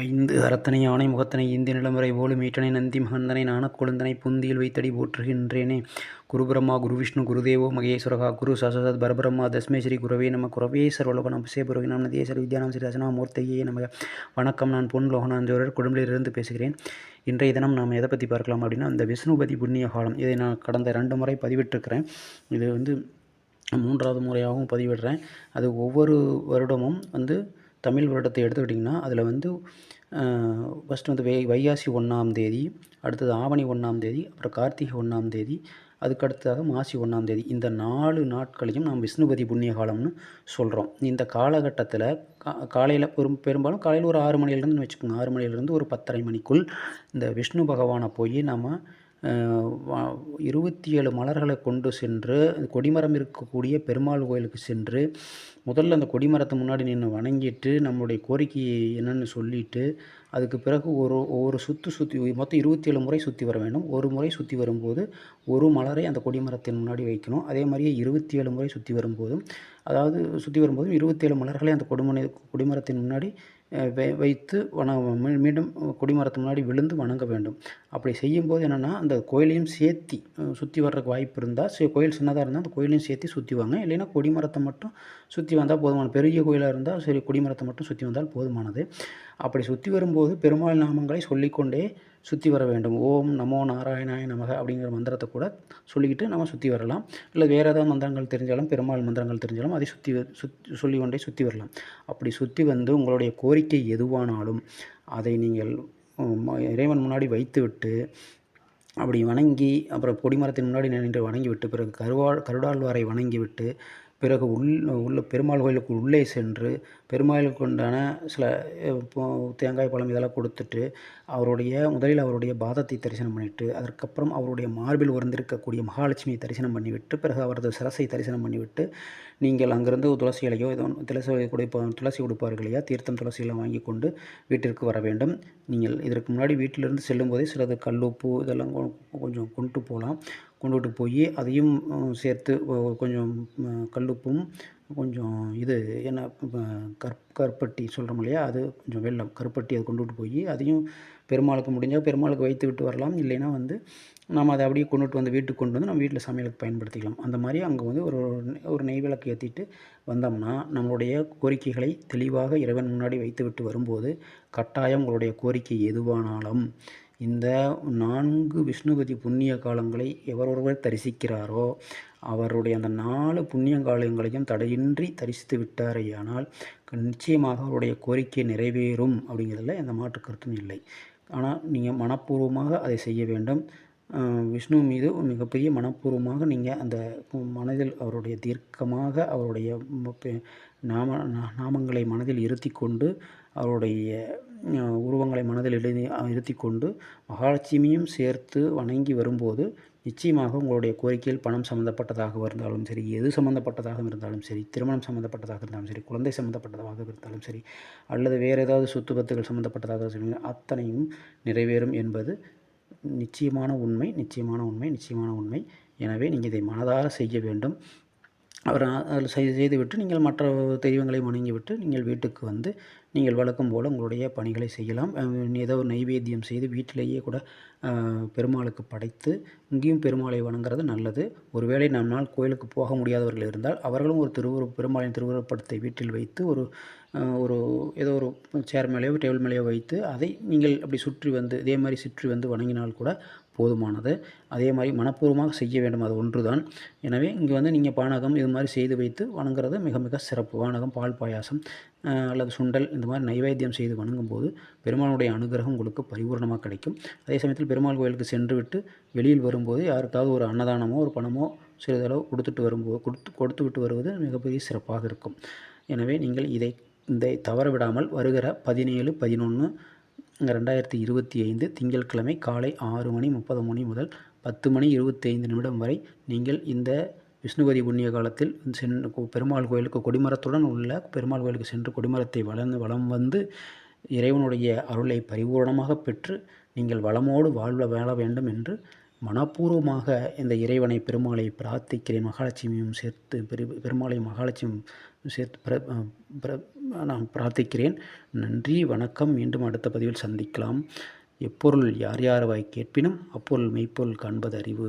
ஐந்து அறத்தனை யானை முகத்தனை இந்தி நிலமுறை போலும் மீட்டனை நந்தி மகந்தனை நான கொழுந்தனை புந்தியில் வைத்தடி போற்றுகின்றேனே. குரு பிரம்மா குரு விஷ்ணு குருதேவோ மகேஸ்வரகா குரு சசசத் பரபிரம்மா தஸ்மே ஸ்ரீ குரவே நம குரவே சர்வலோகனம் அபிஷேபுரோகினம் நதியேஸ்வர வித்யானம் ஸ்ரீ ரசனாமூர்த்தியே நமக வணக்கம் நான் பொன் லோகனான் ஜோரர் குடும்பத்திலிருந்து பேசுகிறேன். இன்றைய தினம் நாம் எதை பற்றி பார்க்கலாம் அப்படின்னா இந்த விஷ்ணுபதி புண்ணிய காலம். இதை நான் கடந்த ரெண்டு முறை பதிவிட்டிருக்கிறேன். இது வந்து மூன்றாவது முறையாகவும் பதிவிடுறேன். அது ஒவ்வொரு வருடமும் வந்து தமிழ் வருடத்தை எடுத்துக்கிட்டிங்கன்னா அதில் வந்து ஃபஸ்ட்டு வந்து வை வைகாசி ஒன்றாம் தேதி அடுத்தது ஆவணி ஒன்றாம் தேதி அப்புறம் கார்த்திகை ஒன்றாம் தேதி அதுக்கு அடுத்ததாக மாசி ஒன்றாம் தேதி. இந்த நாலு நாட்களையும் நாம் விஷ்ணுபதி புண்ணிய காலம்னு சொல்கிறோம் இந்த காலகட்டத்தில் கா காலையில் பெரும் பெரும்பாலும் காலையில் ஒரு ஆறு மணிலேருந்து வச்சுக்கோங்க. ஆறு மணிலேருந்து ஒரு பத்தரை மணிக்குள் இந்த விஷ்ணு பகவானை போய் நம்ம இருபத்தி ஏழு மலர்களை கொண்டு சென்று கொடிமரம் இருக்கக்கூடிய பெருமாள் கோயிலுக்கு சென்று முதல்ல அந்த கொடிமரத்தை முன்னாடி நின்று வணங்கிட்டு நம்மளுடைய கோரிக்கை என்னென்னு சொல்லிவிட்டு அதுக்கு பிறகு ஒரு ஒவ்வொரு சுற்று சுற்றி மொத்தம் இருபத்தி ஏழு முறை சுற்றி வர வேண்டும். ஒரு முறை சுற்றி வரும்போது ஒரு மலரை அந்த கொடிமரத்தின் முன்னாடி வைக்கணும். அதே மாதிரியே இருபத்தி ஏழு முறை சுற்றி வரும்போதும் அதாவது சுற்றி வரும்போதும் இருபத்தேழு மலர்களை அந்த கொடுமனை கொடிமரத்தின் முன்னாடி வைத்து வண மீண்டும் கொடிமரத்து முன்னாடி விழுந்து வணங்க வேண்டும். அப்படி செய்யும்போது என்னென்னா அந்த கோயிலையும் சேர்த்தி சுற்றி வர்றதுக்கு வாய்ப்பு இருந்தால் சரி கோயில் சின்னதாக இருந்தால் அந்த கோயிலையும் சேர்த்து சுற்றி வாங்க. இல்லைன்னா கொடிமரத்தை மட்டும் சுற்றி வந்தால் போதுமான பெரிய கோயிலாக இருந்தால் சரி கொடிமரத்தை மட்டும் சுற்றி வந்தால் போதுமானது. அப்படி சுற்றி வரும்போது பெருமாள் நாமங்களை சொல்லிக்கொண்டே சுற்றி வர வேண்டும். ஓம் நமோ நாராயணாய நமக அப்படிங்கிற மந்திரத்தை கூட சொல்லிக்கிட்டு நம்ம சுற்றி வரலாம். இல்லை வேறு ஏதாவது மந்திரங்கள் தெரிஞ்சாலும் பெருமாள் மந்திரங்கள் தெரிஞ்சாலும் அதை சுற்றி சுத் சொல்லி கொண்டே சுற்றி வரலாம். அப்படி சுற்றி வந்து உங்களுடைய கோரிக்கை எதுவானாலும் அதை நீங்கள் இறைவன் முன்னாடி வைத்துவிட்டு அப்படி வணங்கி அப்புறம் கொடிமரத்தின் முன்னாடி நின்று வணங்கி விட்டு பிறகு கருவாள் கருடாழ்வாரை வணங்கி விட்டு பிறகு உள் உள்ள பெருமாள் கோயிலுக்கு உள்ளே சென்று பெருமாளுக்கு உண்டான சில தேங்காய் பழம் இதெல்லாம் கொடுத்துட்டு அவருடைய முதலில் அவருடைய பாதத்தை தரிசனம் பண்ணிவிட்டு அதற்கப்புறம் அவருடைய மார்பில் உறந்திருக்கக்கூடிய மகாலட்சுமியை தரிசனம் பண்ணிவிட்டு பிறகு அவரது சிரசை தரிசனம் பண்ணிவிட்டு நீங்கள் அங்கிருந்து துளசி இலையோ ஏதோ துளசி கொடுப்ப துளசி கொடுப்பார்கள் இல்லையா தீர்த்தம் துளசியெல்லாம் வாங்கி கொண்டு வீட்டிற்கு வர வேண்டும். நீங்கள் இதற்கு முன்னாடி வீட்டிலிருந்து செல்லும் போதே சிலது கல்லுப்பு இதெல்லாம் கொஞ்சம் கொண்டு போகலாம். கொண்டுட்டு போய் அதையும் சேர்த்து கொஞ்சம் கல்லுப்பும் கொஞ்சம் இது என்ன கற் கருப்பட்டி சொல்கிறோம் இல்லையா? அது கொஞ்சம் வெள்ளம் கருப்பட்டி அதை கொண்டுட்டு போய் அதையும் பெருமாளுக்கு முடிஞ்சால் பெருமாளுக்கு வைத்து விட்டு வரலாம். இல்லைன்னா வந்து நம்ம அதை அப்படியே கொண்டுட்டு வந்து வீட்டுக்கு கொண்டு வந்து நம்ம வீட்டில் சமையலுக்கு பயன்படுத்திக்கலாம். அந்த மாதிரி அங்கே வந்து ஒரு ஒரு நெய் விளக்கு ஏற்றிட்டு வந்தோம்னா நம்மளுடைய கோரிக்கைகளை தெளிவாக இறைவன் முன்னாடி வைத்து விட்டு வரும்போது கட்டாயம் உங்களுடைய கோரிக்கை எதுவானாலும் இந்த நான்கு விஷ்ணுபதி புண்ணிய காலங்களை எவரொருவர் தரிசிக்கிறாரோ அவருடைய அந்த நாலு புண்ணிய காலங்களையும் தடையின்றி தரிசித்து விட்டாரேயானால் நிச்சயமாக அவருடைய கோரிக்கை நிறைவேறும் அப்படிங்கிறதுல எந்த மாற்று கருத்தும் இல்லை. ஆனால் நீங்கள் மனப்பூர்வமாக அதை செய்ய வேண்டும். விஷ்ணு மீது மிகப்பெரிய மனப்பூர்வமாக நீங்கள் அந்த மனதில் அவருடைய தீர்க்கமாக அவருடைய நாம நாமங்களை மனதில் இருத்தி கொண்டு அவருடைய உருவங்களை மனதில் எழுதி இருத்தி கொண்டு மகாலட்சுமியும் சேர்த்து வணங்கி வரும்போது நிச்சயமாக உங்களுடைய கோரிக்கையில் பணம் சம்மந்தப்பட்டதாக இருந்தாலும் சரி எது சம்மந்தப்பட்டதாக இருந்தாலும் சரி திருமணம் சம்மந்தப்பட்டதாக இருந்தாலும் சரி குழந்தை சம்மந்தப்பட்டதாக இருந்தாலும் சரி அல்லது வேறு ஏதாவது சொத்து பத்துகள் சம்மந்தப்பட்டதாக சரி அத்தனையும் நிறைவேறும் என்பது நிச்சயமான உண்மை நிச்சயமான உண்மை நிச்சயமான உண்மை. எனவே நீங்கள் இதை மனதார செய்ய வேண்டும். அவர் அதில் செய்து செய்துவிட்டு நீங்கள் மற்ற தெய்வங்களை வணங்கிவிட்டு நீங்கள் வீட்டுக்கு வந்து நீங்கள் வழக்கம் போல் உங்களுடைய பணிகளை செய்யலாம். ஏதோ ஒரு நைவேத்தியம் செய்து வீட்டிலேயே கூட பெருமாளுக்கு படைத்து இங்கேயும் பெருமாளை வணங்குறது நல்லது. ஒருவேளை நம்மால் கோயிலுக்கு போக முடியாதவர்கள் இருந்தால் அவர்களும் ஒரு திருவுரு பெருமாளின் திருவுருப்படத்தை வீட்டில் வைத்து ஒரு ஒரு ஏதோ ஒரு சேர் மேலேயோ டேபிள் மேலேயோ வைத்து அதை நீங்கள் அப்படி சுற்றி வந்து இதே மாதிரி சுற்றி வந்து வணங்கினால் கூட போதுமானது. அதே மாதிரி மனப்பூர்வமாக செய்ய வேண்டும். அது ஒன்று தான் எனவே இங்கே வந்து நீங்கள் பானகம் இது மாதிரி செய்து வைத்து வணங்குறது மிக மிக சிறப்பு. வானகம் பால் பாயாசம் அல்லது சுண்டல் இந்த மாதிரி நைவேத்தியம் செய்து வணங்கும்போது பெருமாளுடைய அனுகிரகம் உங்களுக்கு பரிபூர்ணமாக கிடைக்கும். அதே சமயத்தில் பெருமாள் கோயிலுக்கு சென்று விட்டு வெளியில் வரும்போது யாருக்காவது ஒரு அன்னதானமோ ஒரு பணமோ சிறிதளவு கொடுத்துட்டு வரும்போது கொடுத்து கொடுத்து விட்டு வருவது மிகப்பெரிய சிறப்பாக இருக்கும். எனவே நீங்கள் இதை இதை தவற விடாமல் வருகிற பதினேழு பதினொன்று ரெண்டாயிரத்தி இருபத்தி ஐந்து திங்கட்கிழமை காலை ஆறு மணி முப்பது மணி முதல் பத்து மணி இருபத்தைந்து நிமிடம் வரை நீங்கள் இந்த விஷ்ணுபதி புண்ணிய காலத்தில் சென் பெருமாள் கோயிலுக்கு கொடிமரத்துடன் உள்ள பெருமாள் கோயிலுக்கு சென்று கொடிமரத்தை வளர்ந்து வளம் வந்து இறைவனுடைய அருளை பரிபூர்ணமாக பெற்று நீங்கள் வளமோடு வாழ்வ வாழ வேண்டும் என்று மனப்பூர்வமாக இந்த இறைவனை பெருமாளை பிரார்த்திக்கிறேன். மகாலட்சுமியும் சேர்த்து பெரு பெருமாளை மகாலட்சுமியும் சேர்த்து பிர பிர நான் பிரார்த்திக்கிறேன். நன்றி வணக்கம். மீண்டும் அடுத்த பதிவில் சந்திக்கலாம். எப்பொருள் யார் யாரவாய் கேட்பினும் அப்பொருள் மெய்ப்பொருள் காண்பது அறிவு